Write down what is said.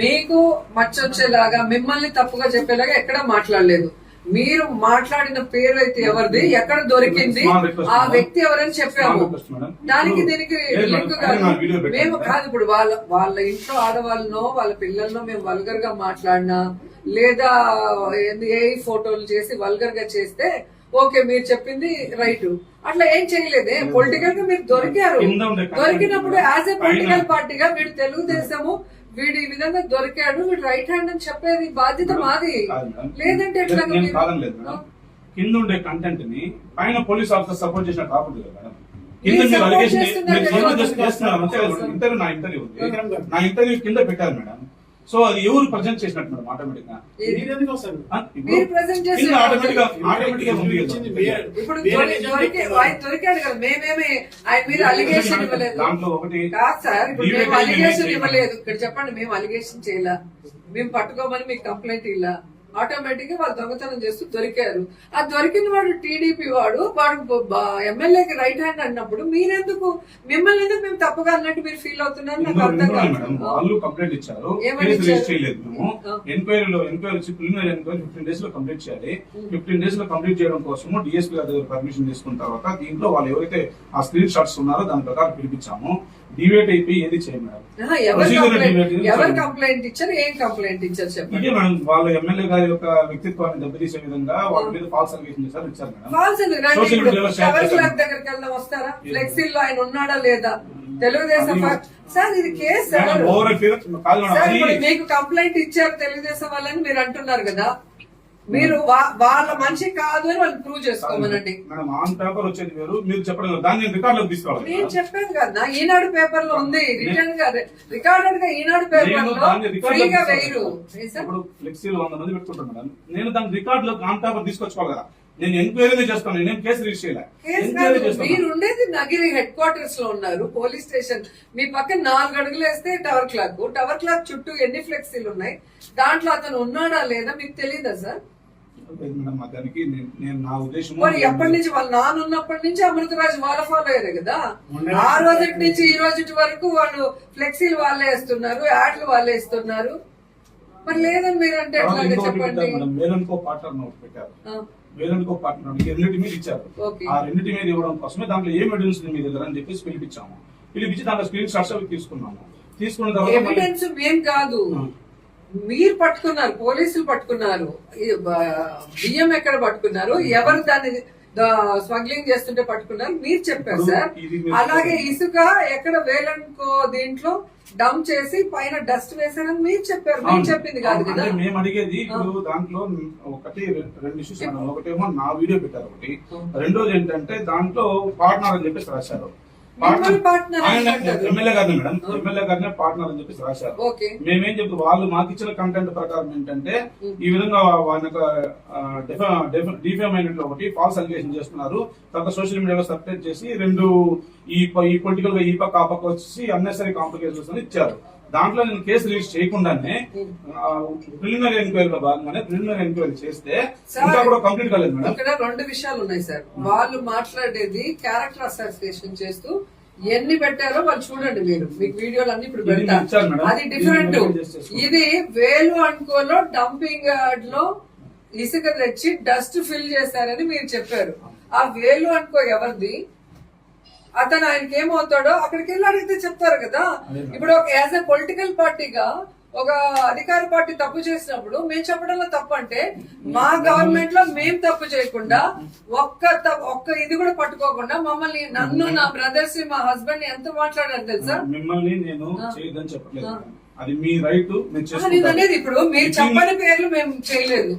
మీకు మచ్చొచ్చేలాగా మిమ్మల్ని తప్పుగా చెప్పేలాగా ఎక్కడ మాట్లాడలేదు. మీరు మాట్లాడిన పేరు అయితే ఎవరిది? ఎక్కడ దొరికింది? ఆ వ్యక్తి ఎవరని చెప్పాము. దానికి దీనికి లింక్ కాదు. మేము కాదు ఇప్పుడు వాళ్ళ వాళ్ళ ఇంట్లో ఆడవాళ్ళనో వాళ్ళ పిల్లలనో మేము వల్గర్గా మాట్లాడినా లేదా ఏంది ఏ ఫోటోలు చేసి వల్గర్గా చేస్తే ఓకే మీరు చెప్పింది రైట్. అట్లా ఏం చేయలేదే? పొలిటికల్గా మీరు దొరికారు. దొరికినప్పుడు యాజ్ ఎ పొలిటికల్ పార్టీగా వీడు తెలుగుదేశము వీడు ఈ విధంగా దొరికాడు వీడు రైట్ హ్యాండ్ అని చెప్పేది బాధ్యత మాది. లేదంటే ఎట్లా కింద ఉండే కంటెంట్ని పైన పోలీస్ ఆఫీసర్ సపోర్ట్ చేసిన కాకూడదు కదా కింద మీరు అలిగేషన్ చేస్తున్నారు అంతే ఇంటర్వ్యూ నా ఇంటర్వ్యూ నా ఇంటర్వ్యూ కింద పెట్టారు మేడం. సో అది ఎవరు ప్రజెంట్ చేసినట్టు మేడం ఆటోమేటిక్గా? ఆటోమేటిక్ ఆటోమేటిక్ ఉంది. ఇప్పుడు దొరికే దొరికాడు కదా మేమేమి ఆయన మీద అలిగేషన్ ఇవ్వలేదు. దాంట్లో ఒకటి కాదు సార్ ఇప్పుడు మేము అలిగేషన్ ఇవ్వలేదు. ఇక్కడ చెప్పండి మేము అలిగేషన్ చేయలా. మేము పట్టుకోమని మీకు కంప్లైంట్ ఇలా ఆటోమేటిక్గా వాళ్ళు దొంగతనం చేస్తూ దొరికారు. ఆ దొరికిన వాడు టీడీపీ వాడు వాడు ఎమ్మెల్యేకి రైట్ హ్యాండ్ అన్నప్పుడు మీరెందుకు మిమ్మల్ని ఎందుకు మేము తప్పుగా అన్నట్టు మీరు ఫీల్ అవుతున్నారు? నాకు అర్థం కాదు. వాళ్ళు కంప్లైంట్ ఇచ్చారు. కేసు. ఎంక్వైరీలో ఎంక్వైరీ వచ్చి ప్రిలిమినరీ ఎంక్వైరీ ఫిఫ్టీన్ డేస్లో కంప్లీట్ చేయాలి. ఫిఫ్టీన్ డేస్లో కంప్లీట్ చేయడం కోసము డిఎస్పీ గారి దగ్గర పర్మిషన్ తీసుకున్న తర్వాత దీంట్లో వాళ్ళు ఎవరైతే ఆ స్క్రీన్ షాట్స్ ఉన్నారో దాని ప్రకారం పిలిపించాము. డివేట్ అయిపోయి ఏది చేయం మేడం ఆహా, ఎవరు Procedure కంప్లైంట్ ఇచ్చారు ఏం కంప్లైంట్ ఇచ్చారు చెప్పండి. మేడం వాళ్ళ ఎమ్మెల్యే గారి యొక్క వ్యక్తిత్వాన్ని దెబ్బతీసే విధంగా వాళ్ళ మీద ఫాల్స్ అలిగేషన్ చేశారు ఇచ్చారు మేడం. దగ్గరికి వెళ్దాం వస్తారా? ఫ్లెక్సీల్లో ఆయన ఉన్నాడా లేదా? తెలుగుదేశం సార్ ఇది కేసు సార్. మీకు కంప్లైంట్ ఇచ్చారు తెలుగుదేశం వాళ్ళని మీరు అంటున్నారు కదా. మీరు వాళ్ళ మనిషి కాదు అని వాళ్ళు ప్రూవ్ చేసుకోమనండి. మేడం ఆన్ పేపర్ వచ్చేది వేరు మీరు చెప్పడం. దాన్ని రికార్డ్లోకి తీసుకోవాలి నేను చెప్పాను కదా ఈనాడు పేపర్లో ఉంది రిటర్న్గా రికార్డెడ్గా ఈనాడు పేపర్లో ఫ్రీగా వేయరు? ఇప్పుడు ఫ్లెక్సీలు వంద మంది పెట్టుకుంటాం మేడం. నేను దాని రికార్డ్లో ఆన్ పేపర్ తీసుకొచ్చుకోవాలి కదా. నేను ఎంక్వైరీ చేస్తాను నేనేం కేసు రిజిస్టర్ చేయలే. కేసు ఎంక్వైరీ కాదు. మీరు ఉండేది నగిరి హెడ్ క్వార్టర్స్లో ఉన్నారు పోలీస్ స్టేషన్ మీ పక్కన నాలుగు అడుగులు వేస్తే టవర్ క్లాక్ టవర్ క్లాక్ చుట్టూ ఎన్ని ఫ్లెక్సీలు ఉన్నాయి? దాంట్లో అతను ఉన్నాడా లేదా మీకు తెలియదా సార్ ఎప్పటి నుంచి వాళ్ళు నాన్న ఉన్నప్పటి నుంచి అమృతరాజు వాళ్ళ ఫాలో అయ్యారు కదా? ఆ రోజు నుంచి ఈ రోజు వరకు వాళ్ళు ఫ్లెక్సీలు వాళ్ళే వేస్తున్నారు యాడ్లు వాళ్ళే ఇస్తున్నారు మరి లేదని మీరు అంటే చెప్పండి? వేలనుకో పార్ట్నర్ ఒకటి పెట్టారు. ఆ, వేలనుకో పార్ట్నర్ రెండింటి మీద ఇచ్చారు. ఆ రెండింటి మీద ఇవ్వడం కోసమే దాంట్లో ఏం ఎవిడెన్స్ మీ దగ్గర అని చెప్పేసి పిలిపించాము. పిలిపించి దాంట్లో స్క్రీన్ షాట్స్ తీసుకున్నాము. తీసుకున్న తర్వాత కాదు. మీరు పట్టుకున్నారు పోలీసులు పట్టుకున్నారు బియ్యం ఎక్కడ పట్టుకున్నారు ఎవరు దాన్ని స్మగ్లింగ్ చేస్తుంటే పట్టుకున్నారు మీరు చెప్పారు సార్. అలాగే. ఇసుక ఎక్కడ వేలనుకో దీంట్లో డంప్ చేసి పైన డస్ట్ వేసారని మీరు చెప్పారు. మీరు. చెప్పింది కాదు. కదా. మేము అడిగేది ఇప్పుడు దాంట్లో ఒకటి రెండు ఇష్యూస్ ఒకటేమో నా వీడియో పెట్టారు ఒకటి. రెండోది ఏంటంటే దాంట్లో పార్ట్నర్ అని చెప్పేసి రాశారు. ఎమ్మెల్యే గారిని మేడం. ఎమ్మెల్యే గారిని పార్ట్నర్ అని చెప్పేసి రాశారు. మేమేం చెప్తాం వాళ్ళు మాకు ఇచ్చిన కంటెంట్ ప్రకారం ఏంటంటే ఈ విధంగా వాళ్ళ డిఫేమైనట్లు ఒకటి ఫాల్స్ అలిగేషన్ చేస్తున్నారు. తర్వాత సోషల్ మీడియాలో సపరేట్ చేసి రెండు ఈ పొలిటికల్గా ఈ పక్క ఆ పక్క వచ్చేసి అన్నెసరీ కాంప్లికేషన్స్ అని ఇచ్చారు. దాంట్లో నేను కేసు రిలీజ్ చేయకుండానే ప్రిలిమినరీ ఎంక్వైరీలో భాగంగానే ప్రిలిమినరీ ఎంక్వైరీ చేస్తే ఇంకా కూడా కంప్లీట్ కాలేదు మేడం. ఇక్కడ రెండు విషయాలు ఉన్నాయి సార్. వాళ్ళు మాట్లాడేది క్యారెక్టర్ అసోసియేషన్ చేస్తూ ఎన్ని పెట్టారో వాళ్ళు చూడండి మీరు. మీకు వీడియోలు అన్ని ఇప్పుడు ఇది పెడతా. ఇచ్చారు మేడం. అది డిఫరెంట్. ఇది వేలు అనుకోలో డంపింగ్ యార్డ్లో ఇసుక తెచ్చి డస్ట్ ఫిల్ చేశారని మీరు చెప్పారు. ఆ వేలు అనుకో ఎవరిది? అతను ఆయనకి ఏమవుతాడో అక్కడికి వెళ్ళి అడిగితే చెప్తారు కదా. ఇప్పుడు ఒక యాజ్ ఎ పొలిటికల్ పార్టీగా ఒక అధికార పార్టీ తప్పు చేసినప్పుడు మేము చెప్పడంలో తప్పు అంటే మా గవర్నమెంట్లో మేము తప్పు చేయకుండా ఒక్క ఒక్క ఇది కూడా పట్టుకోకుండా మమ్మల్ని నన్ను నా బ్రదర్స్ మా హస్బెండ్ ఎంత మాట్లాడారు తెలుసా? మిమ్మల్ని నేను చేయదని చెప్పట్లేదు. మేడం. అది మీ రైట్ అనేది ఇప్పుడు మీరు చెప్పని పేర్లు మేము చేయలేదు.